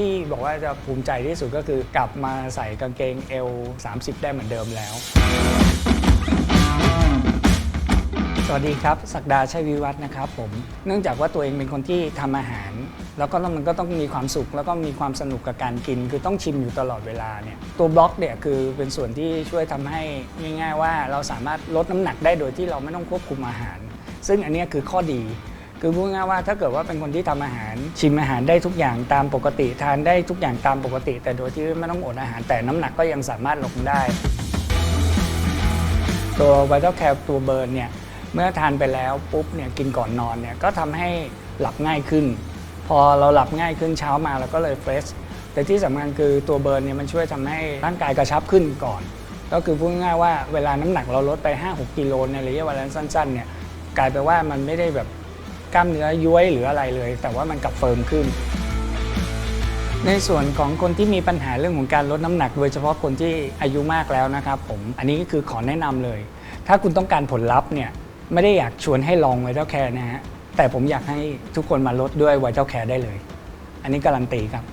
ที่บอกว่าจะภูมิใจที่สุดก็คือกลับมาใส่กางเกงเอล30 ได้เหมือนเดิมแล้ว สวัสดีครับศักดาชัยวิวัฒน์นะครับผม เนื่องจากว่าตัวเองเป็นคนที่ทำอาหาร แล้วก็มันก็ต้องมีความสุข แล้วก็มีความสนุกกับการกิน คือต้องชิมอยู่ตลอดเวลาเนี่ยตัวบล็อกเนี่ยคือเป็นส่วนที่ช่วยทำให้ง่าย ๆ ว่าเราสามารถลดน้ำหนักได้โดยที่เราไม่ต้องควบคุมอาหาร ซึ่งอันเนี้ยคือข้อดี คือพูดง่ายว่าถ้าเกิดว่าเป็นคนที่ทำอาหารชิมอาหารได้ทุกอย่างตามปกติ ทานได้ทุกอย่างตามปกติ แต่โดยที่ไม่ต้องอดอาหารแต่น้ำหนักก็ยังสามารถลงได้ ตัว Vital Care ตัวเบิร์นเนี่ยเมื่อทานไปแล้วปุ๊บเนี่ยกินก่อนนอนเนี่ยก็ทำให้หลับง่ายขึ้น พอเราหลับง่ายขึ้นเช้ามาเราก็เลยเฟรชแต่ที่สำคัญคือตัวเบิร์นเนี่ยมันช่วยทำให้ร่างกายกระชับขึ้นก่อน ก็คือพูดง่ายว่าเวลาน้ำหนักเราลดไป 5-6 กิโลในระยะเวลาสั้นๆเนี่ยกลายไปว่ามันไม่ได้แบบ กล้ามเนื้อย้วยหรืออะไรเลย แต่ว่ามันกลับเฟิร์มขึ้น ในส่วนของคนที่มีปัญหาเรื่องของการลดน้ำหนัก โดยเฉพาะคนที่อายุมากแล้วนะครับผมอันนี้ก็คือขอแนะนำเลย ถ้าคุณต้องการผลลัพธ์เนี่ยไม่ได้อยากชวนให้ลองไวท์เจ้าแคร์นะฮะแต่ผมอยากให้ทุกคนมาลดด้วยไวท์เจ้าแคร์ได้เลย อันนี้การันตีครับ